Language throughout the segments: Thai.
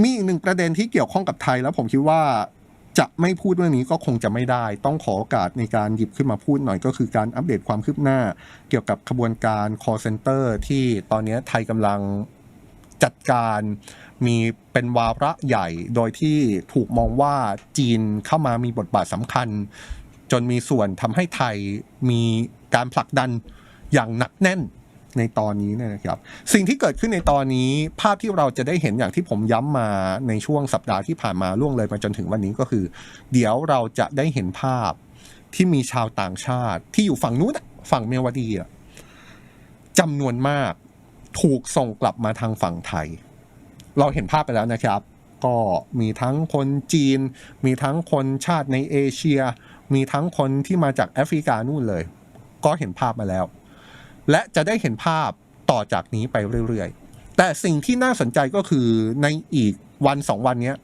มีอีกหนึ่งประเด็นที่เกี่ยวข้องกับไทยแล้วผมคิดว่าจะไม่พูดเรื่องนี้ก็คงจะไม่ได้ ต้องขอโอกาสในการหยิบขึ้นมาพูดหน่อยก็คือการอัปเดตความคืบหน้า เกี่ยวกับขบวนการ call center ที่ตอนนี้ไทยกำลังจัดการมีเป็นวาระใหญ่ โดยที่ถูกมองว่าจีนเข้ามามีบทบาทสำคัญ จนมีส่วนทำให้ไทยมีการผลักดันอย่างหนักแน่น ในตอนนี้นะครับ สิ่งที่เกิดขึ้นในตอนนี้ ภาพที่เราจะได้เห็นอย่างที่ผมย้ำมาในช่วงสัปดาห์ที่ผ่านมาล่วงเลยมาจนถึงวันนี้ก็คือ เดี๋ยวเราจะได้เห็นภาพที่มีชาวต่างชาติ ที่อยู่ฝั่งนู้นฝั่งเมียวดีอะจำนวนมากถูกส่งกลับมาทางฝั่งไทย เราเห็นภาพไปแล้วนะครับ ก็มีทั้งคนจีน มีทั้งคนชาติในเอเชีย มีทั้งคนที่มาจากแอฟริกานู่นเลย ก็เห็นภาพมาแล้ว และจะได้เห็นภาพต่อจากนี้ไปเรื่อยๆ แต่สิ่งที่น่าสนใจก็คือในอีกวันสองวันนี้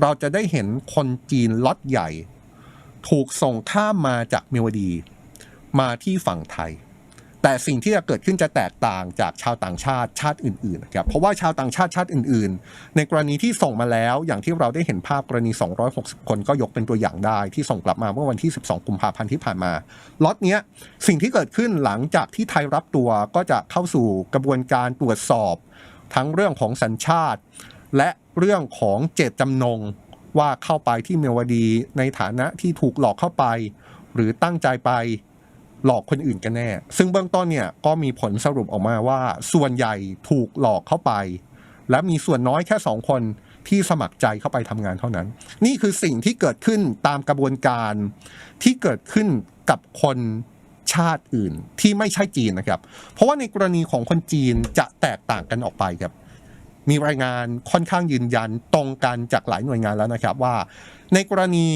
เราจะได้เห็นคนจีนล็อตใหญ่ ถูกส่งข้ามมาจากเมียวดี มาที่ฝั่งไทย แต่สิ่งที่จะเกิดขึ้นจะแตกต่างจากชาวต่างชาติชาติอื่นๆนะครับเพราะว่าชาวต่างชาติชาติอื่น ๆ ในกรณีที่ส่งมาแล้วอย่างที่เราได้เห็นภาพกรณี 260 คนก็ยกเป็นตัวอย่างได้ที่ส่งกลับมาเมื่อวันที่ 12 กุมภาพันธ์ที่ผ่านมาล็อตเนี้ยสิ่งที่เกิดขึ้นหลังจากที่ไทยรับตัวก็จะเข้าสู่กระบวนการตรวจสอบ ทั้งเรื่องของสัญชาติ และเรื่องของเจตจำนงว่าเข้าไปที่เมียวดีในฐานะที่ถูกหลอกเข้าไป หรือตั้งใจไป หลอกคนอื่นกันแน่ ซึ่งเบื้องต้นเนี่ยก็มีผลสรุปออกมาว่า ส่วนใหญ่ถูกหลอกเข้าไป และมีส่วนน้อยแค่สองคนที่สมัครใจเข้าไปทำงานเท่านั้น นี่คือสิ่งที่เกิดขึ้นตามกระบวนการที่เกิดขึ้นกับคนชาติอื่นที่ไม่ใช่จีนนะครับ เพราะว่าในกรณีของคนจีนจะแตกต่างกันออกไปครับ มีรายงานค่อนข้างยืนยันตรงกันจากหลายหน่วยงานแล้วนะครับว่า ในกรณี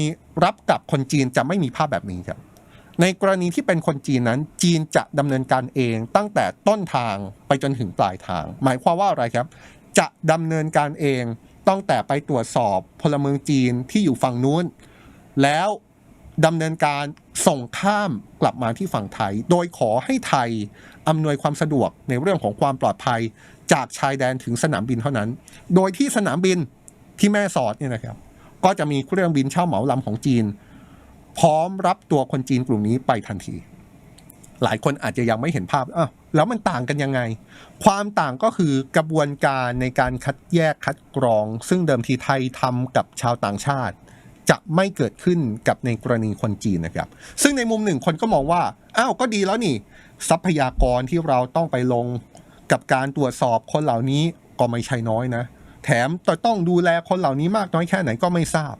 รับกับคนจีนจะไม่มีภาพแบบนี้ครับ ในกรณีที่เป็นคนจีนนั้น จีนจะดำเนินการเองตั้งแต่ต้นทางไปจนถึงปลายทาง หมายความว่าอะไรครับ จะดำเนินการเองตั้งแต่ไปตรวจสอบพลเมืองจีนที่อยู่ฝั่งนู้น แล้วดำเนินการส่งข้ามกลับมาที่ฝั่งไทย โดยขอให้ไทยอำนวยความสะดวกในเรื่องของความปลอดภัยจากชายแดนถึงสนามบินเท่านั้น โดยที่สนามบินที่แม่สอดเนี่ยนะครับ ก็จะมีเครื่องบินเช่าเหมาลำของจีน พร้อมรับตัวคนจีนกลุ่มนี้ไปทันที หลายคนอาจจะยังไม่เห็นภาพอ้าวแล้วมันต่างกันยังไง ความต่างก็คือกระบวนการในการคัดแยกคัดกรอง ซึ่งเดิมทีไทยทำกับชาวต่างชาติ จะไม่เกิดขึ้นกับในกรณีคนจีนนะครับ ซึ่งในมุมหนึ่งคนก็มองว่าอ้าวก็ดีแล้วนี่ ทรัพยากรที่เราต้องไปลงกับการตรวจสอบคนเหล่านี้ก็ไม่ใช่น้อยนะ แถมต้องดูแลคนเหล่านี้มากน้อยแค่ไหนก็ไม่ทราบ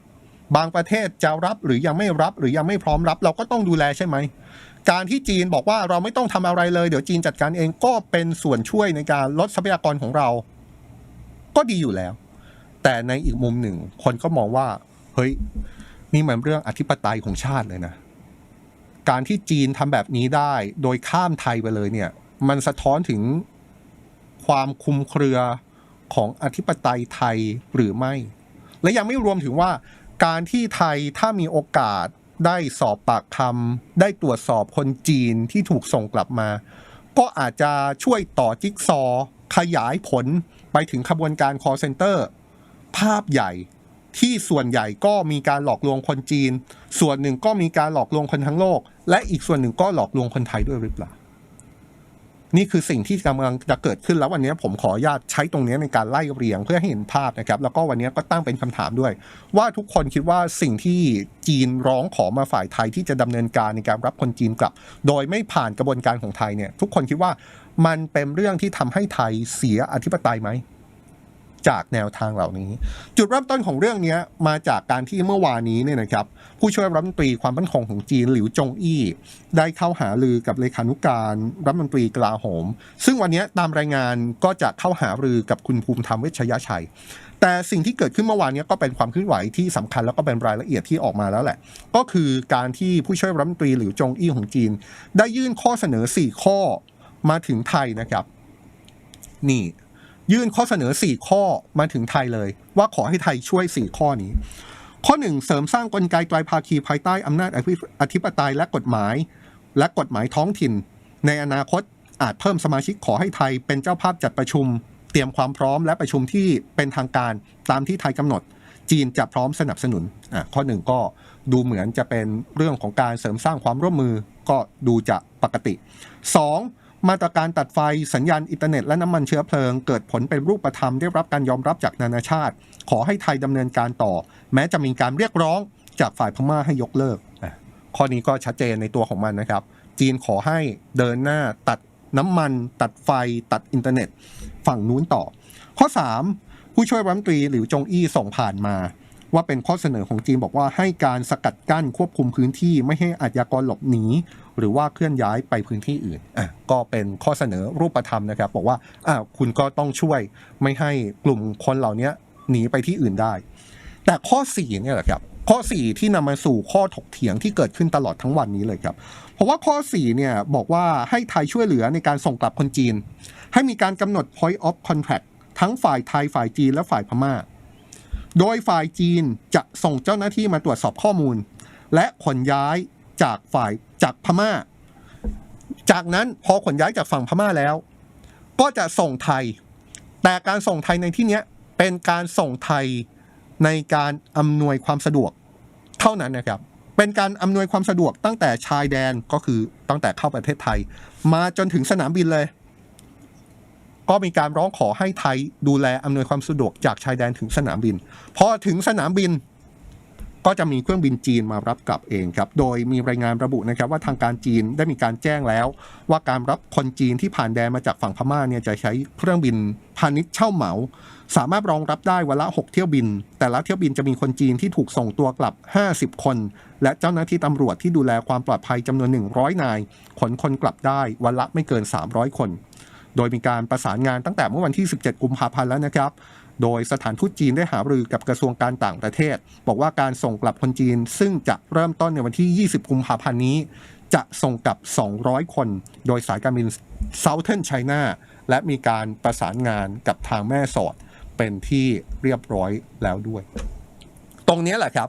บางประเทศจะรับหรือยังไม่รับหรือยังไม่พร้อมรับ เราก็ต้องดูแลใช่ไหม การที่จีนบอกว่าเราไม่ต้องทำอะไรเลย เดี๋ยวจีนจัดการเองก็เป็นส่วนช่วยในการลดทรัพยากรของเรา ก็ดีอยู่แล้ว แต่ในอีกมุมหนึ่ง คนก็มองว่า เฮ้ย นี่มันเรื่องอธิปไตยของชาติเลยนะ การที่จีนทำแบบนี้ได้โดยข้ามไทยไปเลยเนี่ย มันสะท้อนถึงความคุมเครือของอธิปไตยไทยหรือไม่ และยังไม่รวมถึงว่า การที่ไทยถ้ามีโอกาสได้สอบปากคำได้ตรวจสอบคนจีนที่ถูกส่งกลับมา ก็อาจจะช่วยต่อจิ๊กซอ ขยายผลไปถึงขบวนการ call center ภาพใหญ่ที่ส่วนใหญ่ก็มีการหลอกลวงคนจีน ส่วนหนึ่งก็มีการหลอกลวงคนทั้งโลก และอีกส่วนหนึ่งก็หลอกลวงคนไทยด้วยหรือเปล่า นี่คือสิ่งที่กำลังจะเกิดขึ้นแล้ววันนี้ผมขออนุญาตใช้ตรงนี้ในการไล่เรียงเพื่อให้เห็นภาพนะครับ แล้วก็วันนี้ก็ตั้งเป็นคำถามด้วย ว่าทุกคนคิดว่าสิ่งที่จีนร้องขอมาฝ่ายไทยที่จะดำเนินการในการรับคนจีนกลับ โดยไม่ผ่านกระบวนการของไทยเนี่ยทุกคนคิดว่ามันเป็นเรื่องที่ทำให้ไทยเสียอธิปไตยไหม จากแนวทางเหล่านี้ จุดเริ่มต้นของเรื่องนี้มาจากการที่เมื่อวานนี้เนี่ยนะครับผู้ช่วยรัฐมนตรีความมั่นคงของจีนหลิวจงอี้ ได้เข้าหาลือกับเลขานุการรัฐมนตรีกลาโหม ซึ่งวันนี้ตามรายงานก็จะเข้าหารือกับคุณภูมิธรรมเวชยชัย แต่สิ่งที่เกิดขึ้นเมื่อวานนี้ก็เป็นความเคลื่อนไหวที่สำคัญแล้วก็เป็นรายละเอียดที่ออกมาแล้วแหละ ก็คือการที่ผู้ช่วยรัฐมนตรีหลิวจงอี้ของจีน ได้ยื่นข้อเสนอ 4 ข้อมาถึงไทยนะครับ นี่ ยื่นข้อเสนอ 4 ข้อมาถึงไทยเลย ว่าขอให้ไทยช่วย 4 ข้อนี้ ข้อ 1 เสริมสร้างกลไกไตรภาคีภายใต้อำนาจอธิปไตยและกฎหมาย และกฎหมายท้องถิ่น ในอนาคตอาจเพิ่มสมาชิกขอให้ไทยเป็นเจ้าภาพจัดประชุม เตรียมความพร้อมและประชุมที่เป็นทางการตามที่ไทยกำหนด จีนจะพร้อมสนับสนุนอะข้อหนึ่งก็ดูเหมือนจะเป็นเรื่องของการเสริมสร้างความร่วมมือก็ดูจะปกติ 2. มาตรการตัดไฟสัญญาณอินเทอร์เน็ตและน้ำมันเชื้อเพลิง เกิดผลเป็นรูปธรรมได้รับการยอมรับจากนานาชาติ ขอให้ไทยดำเนินการต่อ แม้จะมีการเรียกร้องจากฝ่ายพม่าให้ยกเลิกข้อนี้ก็ชัดเจนในตัวของมันนะครับ จีนขอให้เดินหน้าตัดน้ำมันตัดไฟตัดอินเทอร์เน็ตฝั่งนู้นต่อ ข้อ 3 ผู้ช่วยรัฐมนตรีหลิวจงอี้ส่งผ่านมา ว่าเป็นข้อเสนอของจีนบอกว่าให้การสกัดกั้นควบคุมพื้นที่ไม่ให้อาชญากรหลบหนี หรือว่าเคลื่อนย้ายไปพื้นที่อื่นอะก็เป็นข้อเสนอรูปธรรมนะครับ บอกว่าอะคุณก็ต้องช่วยไม่ให้กลุ่มคนเหล่านี้หนีไปที่อื่นได้ แต่ข้อ4เนี่ยแหละครับข้อ 4 ที่นำมาสู่ข้อถกเถียงที่เกิดขึ้นตลอดทั้งวันนี้เลยครับ เพราะว่าข้อ 4 เนี่ยบอกว่าให้ไทยช่วยเหลือในการส่งกลับคนจีน ให้มีการกำหนด point of contact ทั้งฝ่ายไทยฝ่ายจีนและฝ่ายพม่า โดยฝ่ายจีนจะส่งเจ้าหน้าที่มาตรวจสอบข้อมูล และขนย้ายจากฝ่ายจากพม่า จากนั้นพอขนย้ายจากฝั่งพม่าแล้ว ก็จะส่งไทย แต่การส่งไทยในที่นี้เป็นการส่งไทยในการอำนวยความสะดวกเท่านั้นนะครับ เป็นการอำนวยความสะดวกตั้งแต่ชายแดนก็คือตั้งแต่เข้าประเทศไทย มาจนถึงสนามบินเลย ก็มีการร้องขอให้ไทยดูแลอำนวยความสะดวกจากชายแดนถึงสนามบิน พอถึงสนามบินก็จะมีเครื่องบินจีนมารับกลับเองครับ โดยมีรายงานระบุนะครับว่าทางการจีนได้มีการแจ้งแล้ว ว่าการรับคนจีนที่ผ่านแดนมาจากฝั่งพม่าเนี่ยจะใช้เครื่องบินพาณิชย์เช่าเหมา สามารถรองรับได้วันละ 6 เที่ยวบิน แต่ละเที่ยวบินจะมีคนจีนที่ถูกส่งตัวกลับ 50 คน และเจ้าหน้าที่ตำรวจที่ดูแลความปลอดภัยจำนวน 100 นาย ขนคนกลับได้วันละไม่เกิน 300 คน โดยมีการประสานงานตั้งแต่เมื่อวันที่ 17 กุมภาพันธ์แล้วนะครับ โดยสถานทูตจีนได้หารือกับกระทรวงการต่างประเทศ บอกว่าการส่งกลับคนจีนซึ่งจะเริ่มต้นในวันที่ 20 กุมภาพันธ์นี้ จะส่งกลับ 200 คน โดยสายการบิน Southern China และมีการประสานงานกับทางแม่สอดเป็นที่เรียบร้อยแล้วด้วย ตรงนี้แหละครับ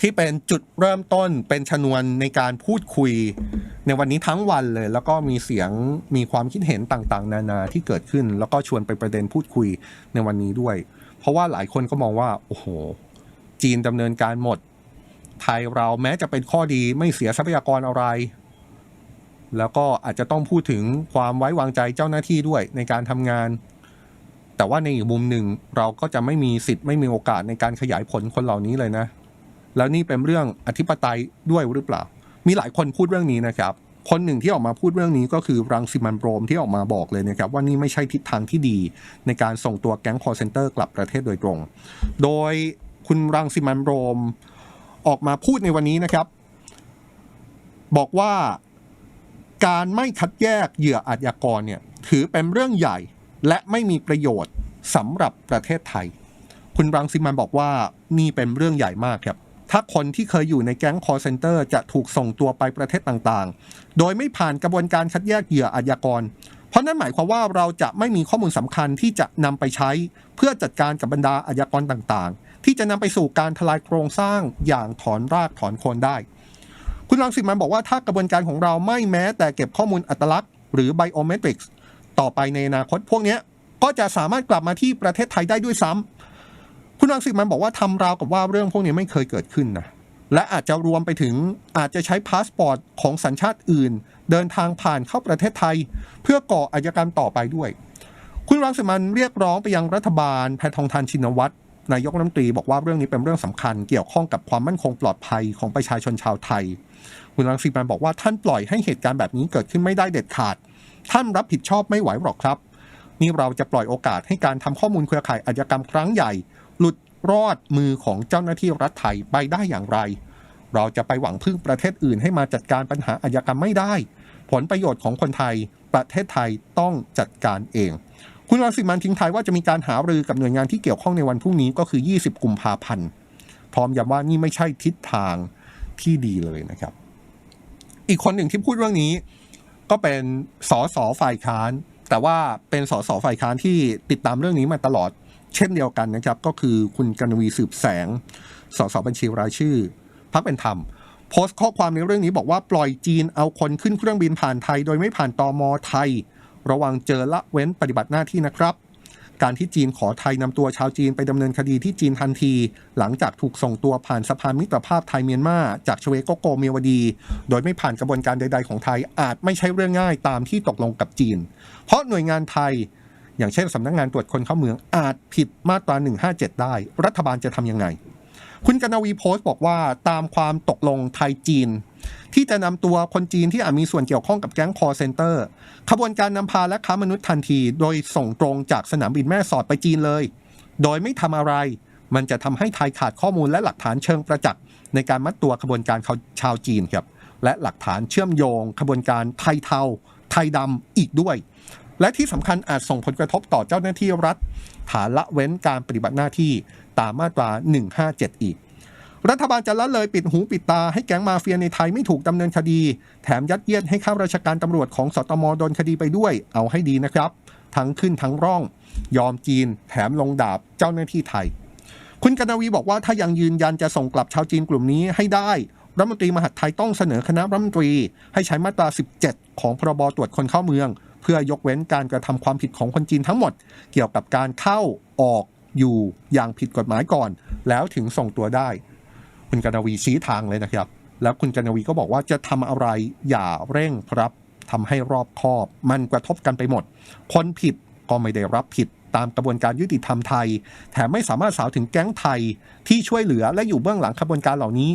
ที่เป็นจุดเริ่มต้นเป็นชนวนในการพูดคุย ในวันนี้ทั้งวันเลย แล้วก็มีเสียงมีความคิดเห็นต่างๆ นานาที่เกิดขึ้น แล้วก็ชวนไปประเด็นพูดคุยในวันนี้ด้วย เพราะว่าหลายคนก็มองว่าโอ้โห จีนดำเนินการหมด ไทยเราแม้จะเป็นข้อดีไม่เสียทรัพยากรอะไร แล้วก็อาจจะต้องพูดถึงความไว้วางใจเจ้าหน้าที่ด้วยในการทำงาน แต่ว่าในอีกมุมหนึ่งเราก็จะไม่มีสิทธิ์ไม่มีโอกาสในการขยายผลคนเหล่านี้เลยนะ แล้วนี่เป็นเรื่องอธิปไตยด้วยหรือเปล่า มีหลายคนพูดเรื่องนี้นะครับ คนหนึ่งที่ออกมาพูดเรื่องนี้ก็คือรังสิมันโรมที่ออกมาบอกเลยนะครับ ว่านี่ไม่ใช่ทิศทางที่ดีในการส่งตัวแก๊งคอร์เซนเตอร์กลับประเทศโดยตรง โดยคุณรังสิมันโรมออกมาพูดในวันนี้นะครับ บอกว่าการไม่คัดแยกเหยื่ออาชญากรเนี่ยถือเป็นเรื่องใหญ่และไม่มีประโยชน์สำหรับประเทศไทย คุณรังสิมันบอกว่านี่เป็นเรื่องใหญ่มากครับ ถ้าคนที่เคยอยู่ในแก๊งคอร์เซนเตอร์จะถูกส่งตัวไปประเทศต่างๆ โดยไม่ผ่านกระบวนการคัดแยกเหยื่ออาชญากร เพราะนั่นหมายความว่าเราจะไม่มีข้อมูลสำคัญที่จะนำไปใช้ เพื่อจัดการกับบรรดาอาชญากรต่างๆ ที่จะนำไปสู่การทลายโครงสร้างอย่างถอนรากถอนโคนได้ คุณรังสิมันบอกว่าถ้ากระบวนการของเราไม่แม้แต่เก็บข้อมูลอัตลักษณ์หรือไบโอเมตริกส์ต่อไปในอนาคตพวกนี้ก็จะสามารถกลับมาที่ประเทศไทยได้ด้วยซ้ำ คุณรังสิมันบอกว่าทำราวกับว่าเรื่องพวกนี้ไม่เคยเกิดขึ้นนะและอาจจะรวมไปถึงอาจจะใช้พาสปอร์ตของสัญชาติอื่น เดินทางผ่านเข้าประเทศไทย เพื่อก่ออาชญากรรมต่อไปด้วย คุณรังสิมันเรียกร้องไปยังรัฐบาลแพทองทานชินวัตรนายกรัฐมนตรีบอกว่าเรื่องนี้เป็นเรื่องสำคัญเกี่ยวข้องกับความมั่นคงปลอดภัยของประชาชนชาวไทย คุณรังสิมันบอกว่าท่านปล่อยให้เหตุการณ์แบบนี้เกิดขึ้นไม่ได้เด็ดขาด ท่านรับผิดชอบไม่ไหวหรอกครับ นี่เราจะปล่อยโอกาสให้การทำข้อมูลเครือข่ายอาชญากรรมครั้งใหญ่ รอดมือของเจ้าหน้าที่รัฐไทยไปได้อย่างไร เราจะไปหวังพึ่งประเทศอื่นให้มาจัดการปัญหาอาชญากรรมไม่ได้ ผลประโยชน์ของคนไทยประเทศไทยต้องจัดการเอง คุณรังสิมันทิ้งท้ายว่าจะมีการหารือกับหน่วยงานที่เกี่ยวข้องในวันพรุ่งนี้ก็คือ 20 กุมภาพันธ์พร้อมย้ำว่านี่ไม่ใช่ทิศทางที่ดีเลยนะครับ อีกคนหนึ่งที่พูดเรื่องนี้ ก็เป็นสสฝ่ายค้าน แต่ว่าเป็นสสฝ่ายค้านที่ติดตามเรื่องนี้มาตลอด เช่นเดียวกันนะครับ ก็คือคุณกนวีสืบแสง สสบัญชีรายชื่อพักเป็นธรรม โพสต์ข้อความในเรื่องนี้บอกว่าปล่อยจีนเอาคนขึ้นเครื่องบินผ่านไทย โดยไม่ผ่านตอมอไทย ระวังเจอละเว้นปฏิบัติหน้าที่นะครับการที่จีนขอไทยนำตัวชาวจีนไปดำเนินคดีที่จีนทันที หลังจากถูกส่งตัวผ่านสะพานมิตรภาพไทยเมียนมาจากชเวโกโกเมียวดี โดยไม่ผ่านกระบวนการใด ๆของไทยอาจไม่ใช่เรื่องง่ายตามที่ตกลงกับจีน เพราะหน่วยงานไทย อย่างเช่นสำนักงานตรวจคนเข้าเมืองอาจผิดมาตรา 157 ได้ รัฐบาลจะทำยังไง คุณกนวีโพสต์บอกว่าตามความตกลงไทยจีน ที่จะนำตัวคนจีนที่อาจมีส่วนเกี่ยวข้องกับแก๊งคอร์เซนเตอร์ขบวนการนำพาและค้ามนุษย์ทันที โดยส่งตรงจากสนามบินแม่สอดไปจีนเลย โดยไม่ทำอะไร มันจะทำให้ไทยขาดข้อมูลและหลักฐานเชิงประจักษ์ในการมัดตัวขบวนการชาวจีนครับและหลักฐานเชื่อมโยงขบวนการไทยเทาไทยดำอีกด้วย และที่สำคัญอาจส่งผลกระทบต่อเจ้าหน้าที่รัฐฐานละเว้นการปฏิบัติหน้าที่ตามมาตรา 157 อีก รัฐบาลจะละเลยปิดหูปิดตาให้แก๊งมาเฟียในไทยไม่ถูกดำเนินคดี แถมยัดเยียดให้ข้าราชการตำรวจของสตมโดนคดีไปด้วย เอาให้ดีนะครับ ทั้งขึ้นทั้งร่อง ยอมจีน แถมลงดาบเจ้าหน้าที่ไทย คุณกนวีบอกว่าถ้ายังยืนยันจะส่งกลับชาวจีนกลุ่มนี้ให้ได้รัฐมนตรีมหาดไทยต้องเสนอคณะรัฐมนตรี ให้ใช้มาตรา 17 ของพรบตรวจคนเข้าเมือง เพื่อยกเว้นการกระทำความผิดของคนจีนทั้งหมด เกี่ยวกับการเข้าออกอยู่อย่างผิดกฎหมายก่อน แล้วถึงส่งตัวได้ คุณกนวีชี้ทางเลยนะครับ แล้วคุณกนวีก็บอกว่าจะทำอะไรอย่าเร่งครับทำให้รอบคอบ มันกระทบกันไปหมด คนผิดก็ไม่ได้รับผิดตามกระบวนการยุติธรรมไทย แถมไม่สามารถสาวถึงแก๊งไทยที่ช่วยเหลือและอยู่เบื้องหลังขบวนการเหล่านี้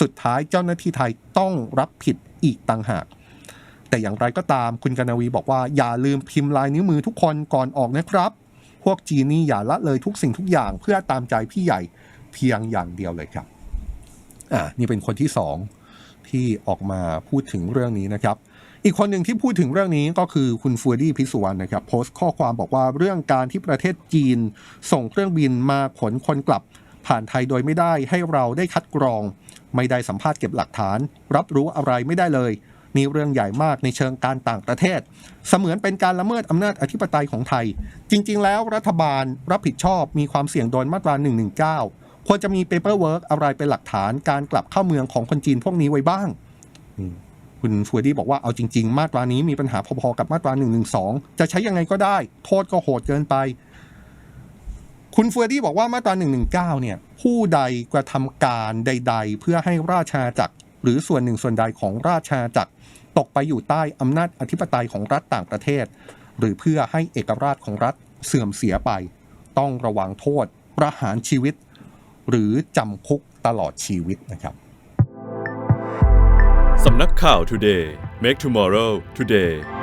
สุดท้ายเจ้าหน้าที่ไทยต้องรับผิดอีกต่างหาก แต่อย่างไรก็ตามคุณกนวีบอกว่าอย่าลืมพิมพ์ลายนิ้วมือทุกคนก่อนออกนะครับ พวกจีนนี่อย่าละเลยทุกสิ่งทุกอย่างเพื่อตามใจพี่ใหญ่เพียงอย่างเดียวเลยครับอ่านี่เป็นคนที่สองที่ออกมาพูดถึงเรื่องนี้นะครับ อีกคนหนึ่งที่พูดถึงเรื่องนี้ก็คือคุณฟูดี้พิสุวรรณนะครับ โพสต์ข้อความบอกว่าเรื่องการที่ประเทศจีน ส่งเครื่องบินมาขนคนกลับ ผ่านไทยโดยไม่ได้ให้เราได้คัดกรอง ไม่ได้สัมภาษณ์เก็บหลักฐาน รับรู้อะไรไม่ได้เลย นี่เรื่องใหญ่มากในเชิงการต่างประเทศ เสมือนเป็นการละเมิดอำนาจอธิปไตยของไทย จริง ๆ แล้วรัฐบาลรับผิดชอบมีความเสี่ยงโดนมาตรา 119 ควรจะมีเปเปอร์เวิร์กอะไรเป็นหลักฐานการกลับเข้าเมืองของคนจีนพวกนี้ไว้บ้าง คุณฟูดี้บอกว่าเอาจริง ๆ มาตรานี้มีปัญหาพอๆกับมาตรา112 จะใช้ยังไงก็ได้ โทษก็โหดเกินไป คุณฟูดี้บอกว่ามาตรา119 เนี่ยผู้ใดกระทำการใด ๆ เพื่อให้ราชอาณาจักรหรือส่วนหนึ่งส่วนใดของราชอาณาจักร ตกไปอยู่ใต้อำนาจอธิปไตยของรัฐต่างประเทศ หรือเพื่อให้เอกราชของรัฐเสื่อมเสียไป ต้องระวังโทษ ประหารชีวิต หรือจำคุกตลอดชีวิตนะครับสำนักข่าว Today Make Tomorrow Today